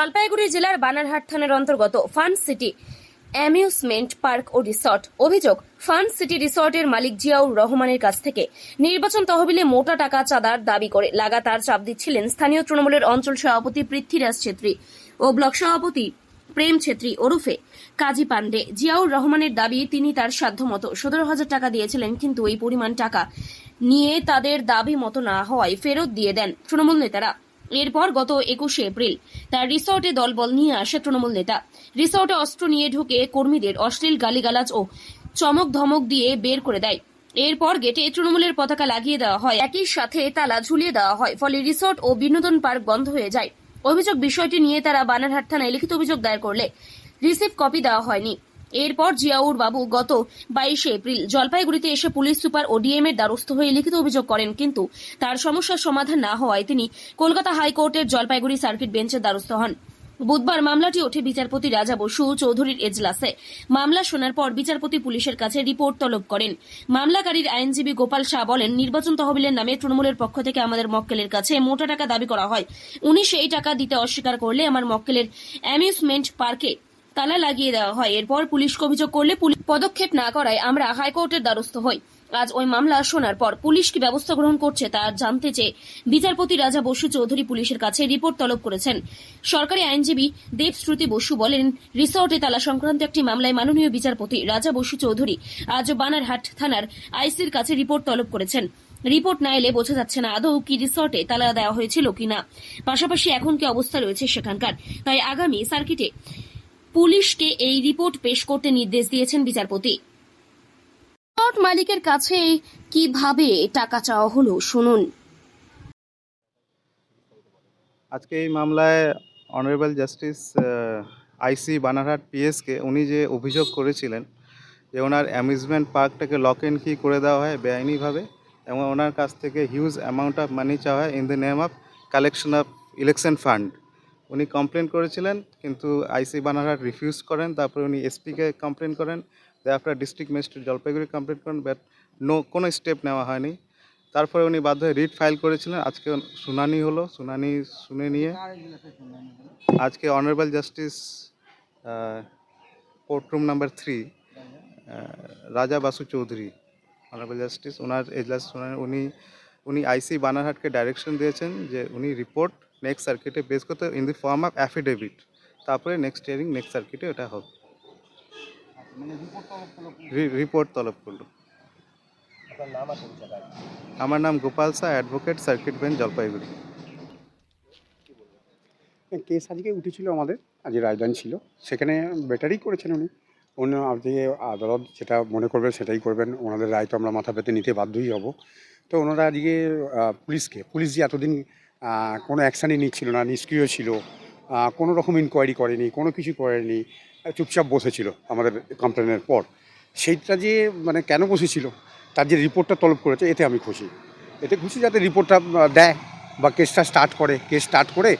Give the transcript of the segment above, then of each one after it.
জলপাইগুড়ি জেলার বানারহাট থানার অন্তর্গত ফান সিটি অ্যামিউজমেন্ট পার্ক ও রিসর্ট। অভিযোগ, ফান সিটি রিসর্টের মালিক জিয়াউর রহমানের কাছ থেকে নির্বাচন তহবিলে মোটা টাকা চাঁদার দাবি করে লাগাতার চাপ দিচ্ছিলেন স্থানীয় তৃণমূলের অঞ্চল সভাপতি পৃথ্বীরাজ ছেত্রী ও ব্লক সভাপতি প্রেম ছেত্রী ওরফে কাজী পান্ডে জিয়াউর রহমানের দাবি, তিনি তার সাধ্যমতো সতেরো হাজার টাকা দিয়েছিলেন, কিন্তু এই পরিমাণ টাকা নিয়ে তাদের দাবি মতো না হওয়ায় ফেরত দিয়ে দেন তৃণমূল নেতারা। এরপর গত একুশে এপ্রিল তার রিসর্টে দলবল নিয়ে আসে তৃণমূল নেতা। রিসর্টে অস্ত্র নিয়ে ঢুকে কর্মীদের অশ্লীল গালিগালাজ ও চমক ধমক দিয়ে বের করে দেয়। এরপর গেটে তৃণমূলের পতাকা লাগিয়ে দেওয়া হয়। একই সাথে তালা ঝুলিয়ে দেওয়া হয়, ফলে রিসর্ট ও বিনোদন পার্ক বন্ধ হয়ে যায়। অভিযোগ বিষয়টি নিয়ে তারা বানারহাট থানায় লিখিত অভিযোগ দায়ের করলে রিসিভ কপি দেওয়া হয়নি। এরপর জিয়াউর বাবু গত বাইশে এপ্রিল জলপাইগুড়িতে এসে পুলিশ সুপার ও ডিএম এর দ্বারস্থ হয়ে লিখিত অভিযোগ করেন, কিন্তু তার সমস্যার সমাধান না হওয়ায় তিনি কলকাতা হাইকোর্টের জলপাইগুড়ি সার্কিট বেঞ্চের দ্বারস্থ হন। বুধবার মামলাটি ওঠে বিচারপতি রাজা বসু চৌধুরীর এজলাসে। মামলা শোনার পর বিচারপতি পুলিশের কাছে রিপোর্ট তলব করেন। মামলাকারীর আইনজীবী গোপাল শাহ বলেন, নির্বাচন তহবিলের নামে তৃণমূলের পক্ষ থেকে আমাদের মক্কেলের কাছে মোটা টাকা দাবি করা হয়। উনি সেই টাকা দিতে অস্বীকার করলে আমার মক্কেলের অ্যামিউজমেন্ট পার্কে তালা লাগিয়ে দেওয়া হয়। এরপর পুলিশকে অভিযোগ করলে পুলিশ পদক্ষেপ না করায় আমরা হাইকোর্টের দ্বারস্থ হই। আজ ওই মামলা শোনার পর পুলিশ কি ব্যবস্থা গ্রহণ করছে তা জানতে চেয়ে বিচারপতি রাজা বসু চৌধুরী পুলিশের কাছে রিপোর্ট তলব করেছেন। সরকারি আইনজীবী দেবশ্রুতি বসু বলেন, রিসর্টে তালা সংক্রান্ত একটি মামলায় মাননীয় বিচারপতি রাজা বসু চৌধুরী আজ বানারহাট থানার আইসির কাছে রিপোর্ট তলব করেছেন। রিপোর্ট না এলে বোঝা যাচ্ছে না আদৌ কি রিসর্টে তালা দেওয়া হয়েছিল কিনা। পাশাপাশি এখন কি অবস্থা রয়েছে সেখানকার। তাই আগামী সার্কিটে পুলিশকে এই রিপোর্ট পেশ করতে নির্দেশ দিয়েছেন বিচারপতি। রিসর্ট মালিকের কাছে কীভাবে টাকা চাওয়া হলো শুনুন। আজকে এই মামলায় অনারেবল জাস্টিস আইসি বানারহাট পিএসকে উনি যে অভিযোগ করেছিলেন যে ওনার অ্যামিউজমেন্ট পার্কটাকে লক এন্ড কি করে দেওয়া হয় বেআইনিভাবে এবং ওনার কাছ থেকে হিউজ অ্যামাউন্ট অফ মানি চাওয়া হয় in the name of collection of election fund. উনি কমপ্লেন করেছিলেন, কিন্তু আইসি বানারহাট রিফিউজ করেন, তারপরে উনি এসপিকে কমপ্লেন করেন আপনার ডিস্ট্রিক্ট ম্যাজিস্ট্রেট জলপাইগুড়ি কমপ্লেন করেন বাট নো কোনো স্টেপ নেওয়া হয়নি। তারপরে উনি বাধ্য হয়ে রিট ফাইল করেছিলেন, আজকে শুনানি হলো, শুনানি শুনে নিয়ে আজকে honourable justice court room number three Raja Basu Chowdhury honourable justice ওনার এজলাস শুনানি, উনি উনি আইসি বানারহাটকে ডাইরেকশন দিয়েছেন যে উনি রিপোর্ট নেক্সট সার্কিটে বেস করতে in the form of affidavit তারপরে নেক্সট হিয়ারিং নেক্সট সার্কিটে ওটা হবে। রিপোর্ট তলব করল আমার নাম Gopal Shah advocate circuit bench Jalpaiguri. Case আজকে উঠেছিল আমাদের? আজ রাজধানী ছিল। সেখানে বেটারই করেছেন উনি। অন্য আজকে আদালত যেটা মনে করবেন সেটাই করবেন। ওনাদের রায় তো আমরা মাথা পেতে নিতে বাধ্যই হব। তো ওনারা আজকে পুলিশকে পুলিশ যে এতদিন কোনো অ্যাকশানই নিচ্ছিল না নিষ্ক্রিয় ছিল। কোনো রকম ইনকোয়ারি করেনি কোনো কিছু করেনি চুপচাপ বসেছিল আমাদের কমপ্লেনের পর। সেইটা যে মানে কেন বসেছিল তার যে রিপোর্টটা তলব করেছে এতে আমি খুশি। এতে খুশি যাতে রিপোর্টটা দেয় বা কেসটা স্টার্ট করে। কেস স্টার্ট করে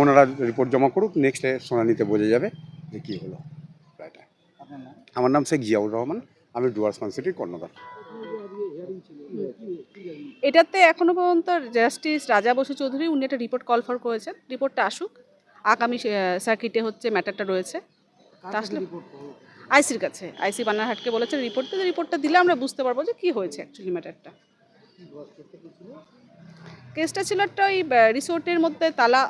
ওনারা রিপোর্ট জমা করুক নেক্সট শুনানিতে বোঝা যাবে যে কী হলো। রায়টা আমার নাম শেখ জিয়াউর রহমান আমি ডুয়ার্স সিটির কর্ণধার। এটাতে এখনও পর্যন্ত জাস্টিস রাজা বসু চৌধুরী উনি একটা রিপোর্ট কল ফর করেছেন। রিপোর্টটা আসুক। আগামী সার্কিটে হচ্ছে ম্যাটারটা রয়েছে। আসলে আইসির কাছে। আইসি বানারহাটকে বলেছে রিপোর্ট দিতে রিপোর্টটা দিলে আমরা বুঝতে পারব যে কী হয়েছে অ্যাকচুয়ালি ম্যাটারটা কেসটা ছিল একটা ওই রিসোর্টের মধ্যে তালা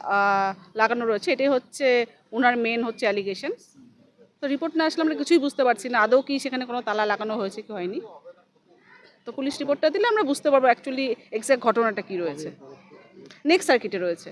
লাগানো রয়েছে। এটাই হচ্ছে ওনার মেন হচ্ছে অ্যালিগেশন তো রিপোর্ট না আসলে আমরা কিছুই বুঝতে পারছি না। আদৌ কি সেখানে কোনো তালা লাগানো হয়েছে কি হয়নি? তো পুলিশ রিপোর্টটা দিলে আমরা বুঝতে পারব অ্যাকচুয়ালি এক্স্যাক্ট ঘটনাটা কি রয়েছে। নেক্সট সার্কিটে রয়েছে।